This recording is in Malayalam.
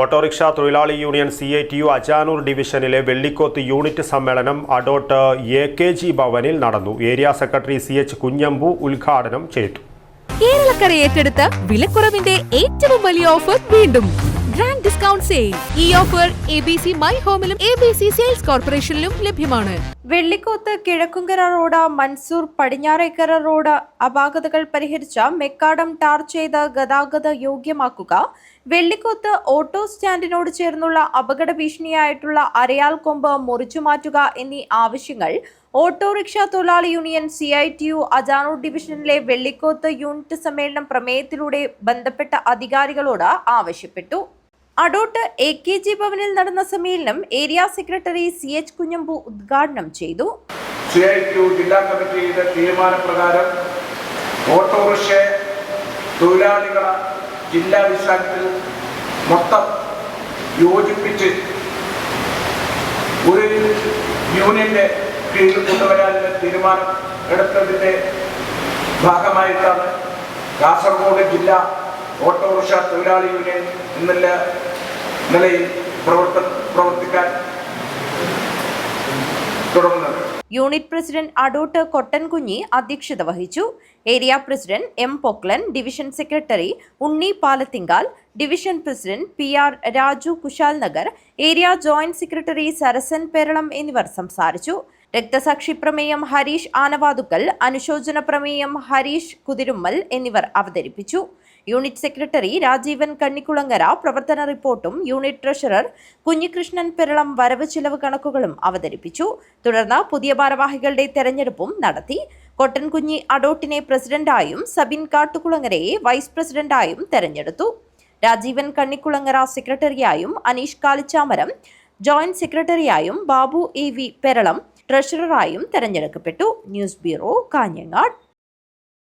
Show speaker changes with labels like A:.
A: ഓട്ടോറിക്ഷ തൊഴിലാളി union C I T U Ajanur ഡിവിഷനിലെ വെള്ളിക്കോത്ത് യൂണിറ്റ് സമ്മേളനം അഡോട്ട് എ കെ ജി ഭവനിൽ നടന്നു. Area secretary C H Kunhambu ഉദ്ഘാടനം ചെയ്തു.
B: കേരളക്കര ഏറ്റെടുത്ത വിലക്കുറവിന്റെ ഏറ്റവും വലിയ ഓഫർ വീണ്ടും. ഗ്രാൻഡ് ഡിസ്കൗണ്ട് സെയിൽ ഈ offer A B C my ഹോമിലും A B C sales കോർപ്പറേഷനിലും ലഭ്യമാണ്.
C: വെള്ളിക്കോത്ത് കിഴക്കുങ്കര റോഡ് മൻസൂർ പടിഞ്ഞാറേക്കര റോഡ് അപാകതകൾ പരിഹരിച്ച മെക്കാടം ടാർ ചെയ്ത് ഗതാഗത യോഗ്യമാക്കുക വെള്ളിക്കോത്ത് ഓട്ടോ സ്റ്റാൻഡിനോട് ചേർന്നുള്ള അപകട ഭീഷണിയായിട്ടുള്ള അരയാൽ കൊമ്പ് മുറിച്ചു മാറ്റുക എന്നീ ആവശ്യങ്ങൾ ഓട്ടോറിക്ഷ തൊഴിലാളി union C I T U Ajanur ഡിവിഷനിലെ വെള്ളിക്കോത്ത് യൂണിറ്റ് സമ്മേളനം പ്രമേയത്തിലൂടെ ബന്ധപ്പെട്ട അധികാരികളോട് ആവശ്യപ്പെട്ടു. അടോട്ട് എ കെ ജി ഭവനിൽ നടന്ന സമ്മേളനം area secretary C H Kunhambu ഉദ്ഘാടനം ചെയ്തു.
D: തീരുമാനപ്രകാരം ഓട്ടോറിക്ഷ യോജിപ്പിച്ച് ഒരു യൂണിയന്റെ കൊണ്ടുവരാനുള്ള തീരുമാനം എടുത്തതിന്റെ ഭാഗമായിട്ടാണ് കാസർഗോഡ് ജില്ലാ ഓട്ടോറിക്ഷ തൊഴിലാളി യൂണിയൻ എന്നുള്ള നിലയിൽ പ്രവർത്ത പ്രവർത്തിക്കാൻ തുടങ്ങുന്നത്.
C: യൂണിറ്റ് പ്രസിഡന്റ് അഡോട്ട് കൊട്ടൻകുഞ്ഞി അധ്യക്ഷത വഹിച്ചു. Area president M Poklan division secretary Unni Palathingal division president P R Raju Kushal Nagar area joint secretary Sarasan Peralam എന്നിവർ സംസാരിച്ചു. രക്തസാക്ഷി പ്രമേയം ഹരീഷ് ആനവാതുക്കൽ അനുശോചന പ്രമേയം ഹരീഷ് കുതിരുമ്മൽ എന്നിവർ അവതരിപ്പിച്ചു. യൂണിറ്റ് സെക്രട്ടറി രാജീവൻ കണ്ണിക്കുളങ്ങര പ്രവർത്തന റിപ്പോർട്ടും യൂണിറ്റ് ട്രഷറർ കുഞ്ഞികൃഷ്ണൻ പെരളം വരവ് ചിലവ് കണക്കുകളും അവതരിപ്പിച്ചു. തുടർന്ന് പുതിയ ഭാരവാഹികളുടെ തെരഞ്ഞെടുപ്പും നടത്തി. കൊട്ടൻകുഞ്ഞി അഡോട്ടിനെ പ്രസിഡന്റായും സബിൻ കാട്ടുകുളങ്ങരയെ വൈസ് പ്രസിഡന്റായും തെരഞ്ഞെടുത്തു. രാജീവൻ കണ്ണിക്കുളങ്ങര സെക്രട്ടറിയായും അനീഷ് കാലിച്ചാമരം ജോയിന്റ് സെക്രട്ടറിയായും ബാബു എ വി പെരളം ട്രഷററായും തെരഞ്ഞെടുക്കപ്പെട്ടു. News bureau Kanhangad.